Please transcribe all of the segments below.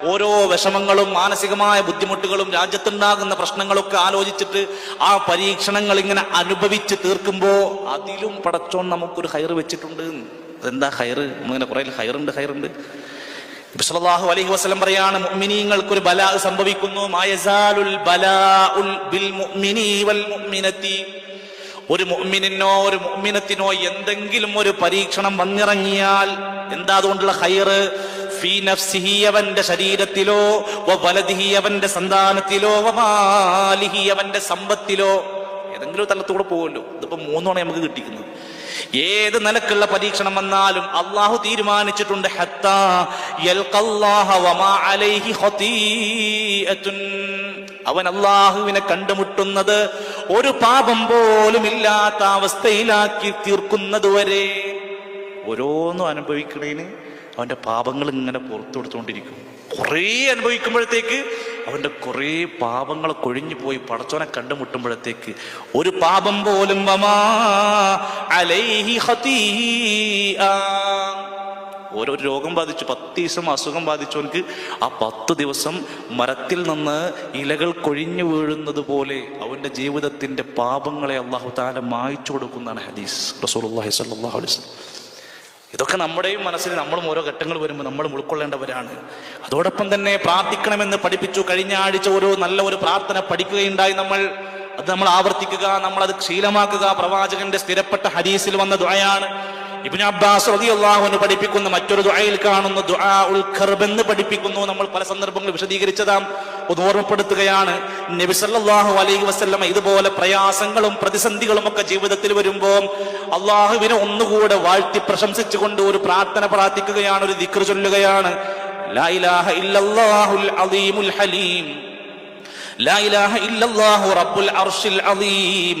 ഓരോ വിഷമങ്ങളും മാനസികമായ ബുദ്ധിമുട്ടുകളും രാജ്യത്തുണ്ടാകുന്ന പ്രശ്നങ്ങളൊക്കെ ആലോചിച്ചിട്ട് ആ പരീക്ഷണങ്ങൾ ഇങ്ങനെ അനുഭവിച്ച് തീർക്കുമ്പോ അതിലും പടച്ചോൺ നമുക്കൊരു ഹയർ വെച്ചിട്ടുണ്ട്. അതെന്താ ഹയർ നമ്മളിങ്ങനെ കുറെ ഹയറുണ്ട് ഹയറുണ്ട് സല്ലല്ലാഹു അലൈഹി വസ്ലം പറയാണ് മുഅ്മിനീങ്ങൾക്ക് ഒരു ബലാ സംഭവിക്കുന്നു. മായസാലുൽ ബലാഉൽ ബിൽ മുഅ്മിനി വൽ മുഅ്മിനത്തി. ഒരു മുഅ്മിനിനോ ഒരു മുഅ്മിനത്തിനോ എന്തെങ്കിലും ഒരു പരീക്ഷണം വന്നിറങ്ങിയാൽ എന്താ അതുകൊണ്ടുള്ള ഹൈറ്? ഫീ നഫ്സിഹി അവന്റെ ശരീരത്തിലോ വലതിഹി അവന്റെ സന്താനത്തിലോ വാലിഹി അവന്റെ സമ്പത്തിലോ. ഏതെങ്കിലും തലത്തൂടെ പോകുമല്ലോ ഇതിപ്പോ മൂന്നോണം നമുക്ക് കിട്ടിക്കുന്നത്. ഏത് നിലക്കുള്ള പരീക്ഷണം വന്നാലും അള്ളാഹു തീരുമാനിച്ചിട്ടുണ്ട്. അവൻ അള്ളാഹുവിനെ കണ്ടുമുട്ടുന്നത് ഒരു പാപം പോലും ഇല്ലാത്ത അവസ്ഥയിലാക്കി തീർക്കുന്നതുവരെ. ഓരോന്നും അനുഭവിക്കണേന് അവന്റെ പാപങ്ങൾ ഇങ്ങനെ പുറത്തു കൊടുത്തുകൊണ്ടിരിക്കും. കുറേ അനുഭവിക്കുമ്പോഴത്തേക്ക് അവന്റെ കുറേ പാപങ്ങൾ കൊഴിഞ്ഞു പോയി പടച്ചോനെ കണ്ടുമുട്ടുമ്പോഴത്തേക്ക് ഒരു പാപം പോലും അലൈഹി. ഓരോ രോഗം ബാധിച്ചു പത്ത് ദിവസം അസുഖം ബാധിച്ചവനക്ക് ആ പത്ത് ദിവസം മരത്തിൽ നിന്ന് ഇലകൾ കൊഴിഞ്ഞു വീഴുന്നത് പോലെ അവന്റെ ജീവിതത്തിന്റെ പാപങ്ങളെ അള്ളാഹു താല മായ്ച്ചു കൊടുക്കുന്നതാണ് ഹദീസ്. റസൂലുള്ളാഹി സ്വല്ലല്ലാഹു അലൈഹി വസല്ലം. ഇതൊക്കെ നമ്മുടെയും മനസ്സിൽ നമ്മളും ഓരോ ഘട്ടങ്ങൾ വരുമ്പോൾ നമ്മളും ഉൾക്കൊള്ളേണ്ടവരാണ്. അതോടൊപ്പം തന്നെ പ്രാർത്ഥിക്കണമെന്ന് പഠിപ്പിച്ചു കഴിഞ്ഞ ആഴ്ച ഒരു നല്ല ഒരു പ്രാർത്ഥന പഠിക്കുകയുണ്ടായി നമ്മൾ. അത് നമ്മൾ ആവർത്തിക്കുക നമ്മൾ അത് ശീലമാക്കുക. പ്രവാചകന്റെ സ്ഥിരപ്പെട്ട ഹരീസിൽ വന്ന ദുആയാണ്. ഇബ്നു അബ്ബാസ് റളിയല്ലാഹുവിന് പഠിപ്പിക്കുന്ന മറ്റൊരു ദുആയിൽ കാണുന്ന ദുആ ഉൽ ഖർബ് എന്ന് പഠിപ്പിക്കുന്നു. നമ്മൾ പല സന്ദർഭങ്ങളിൽ വിശദീകരിച്ചതാം ഒന്ന് ഓർമ്മപ്പെടുത്തുകയാണ്. നബി സല്ലല്ലാഹു അലൈഹി വസല്ലം ഇതുപോലെ പ്രയാസങ്ങളും പ്രതിസന്ധികളും ഒക്കെ ജീവിതത്തിൽ വരുമ്പോൾ അള്ളാഹുവിനെ ഒന്നുകൂടെ വാഴ്ത്തി പ്രശംസിച്ചുകൊണ്ട് ഒരു പ്രാർത്ഥന പ്രാർത്ഥിക്കുകയാണ് ഒരു ദിക്ർ ചൊല്ലുകയാണ്. ലാ ഇലാഹ ഇല്ലല്ലാഹുൽ അലീമുൽ ഹലീം. ലാ ഇലാഹ ഇല്ലല്ലാഹു റബ്ബുൽ അർശിൽ അലീം.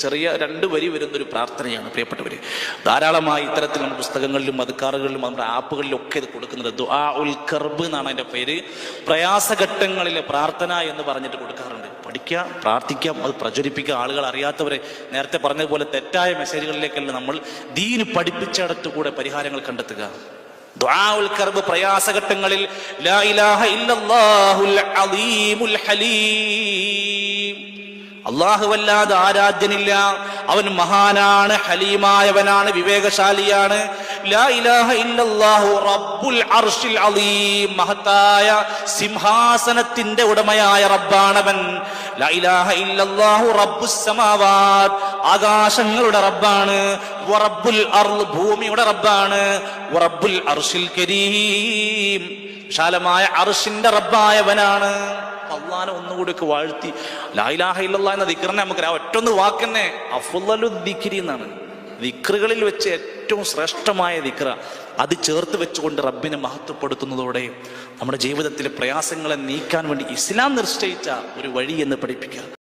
ചെറിയ രണ്ട് വരി വരുന്നൊരു പ്രാർത്ഥനയാണ് പ്രിയപ്പെട്ടവര്. ധാരാളമായി ഇത്തരത്തിൽ നമ്മുടെ പുസ്തകങ്ങളിലും അധികാറുകളിലും നമ്മുടെ ആപ്പുകളിലും ഒക്കെ ഇത് കൊടുക്കുന്നത് ദുആ ഉൽ കർബ് എന്നാണ് അതിന്റെ പേര്. പ്രയാസഘട്ടങ്ങളിലെ പ്രാർത്ഥന എന്ന് പറഞ്ഞിട്ട് കൊടുക്കാറുണ്ട്. പഠിക്കുക പ്രാർത്ഥിക്കാം അത് പ്രചരിപ്പിക്കുക. ആളുകൾ അറിയാത്തവരെ നേരത്തെ പറഞ്ഞതുപോലെ തെറ്റായ മെസ്സേജുകളിലേക്കല്ല നമ്മൾ ദീന് പഠിപ്പിച്ചിടത്തു കൂടെ പരിഹാരങ്ങൾ കണ്ടെത്തുക. കർബ് പ്രയാസഘട്ടങ്ങളിൽ ലാ ഇലാഹ ഇല്ലല്ലാഹുൽ അലീമുൽ ഹലീം. അള്ളാഹുവല്ലാതെ ആരാധ്യനില്ല. അവൻ മഹാനാണ് ഹലീമായവനാണ് വിവേകശാലിയാണ്. മഹത്തായ സിംഹാസനത്തിന്റെ ഉടമയായ റബ്ബാണവൻ. ആകാശങ്ങളുടെ റബ്ബാണ്. ഭൂമിയുടെ റബ്ബാണ്. വിശാലമായ അർഷിന്റെ റബ്ബായവനാണ്. അള്ളാനെ ഒന്നുകൂടി ഒക്കെ വാഴ്ത്തി ലായിലാഹ ഇല്ലല്ലാ എന്ന ദിക്കറിനെ നമുക്ക് ആ ഒറ്റൊന്ന് വാക്കന്നെ. അഫുല്ലു ദിക്രി എന്നാണ്. ദിക്റുകളിൽ വെച്ച് ഏറ്റവും ശ്രേഷ്ഠമായ ദിക്ര അത് ചേർത്ത് വെച്ചുകൊണ്ട് റബ്ബിനെ മഹത്വപ്പെടുത്തുന്നതോടെ നമ്മുടെ ജീവിതത്തിലെ പ്രയാസങ്ങളെ നീക്കാൻ വേണ്ടി ഇസ്ലാം നിശ്ചയിച്ച ഒരു വഴി എന്ന് പഠിപ്പിക്കുക.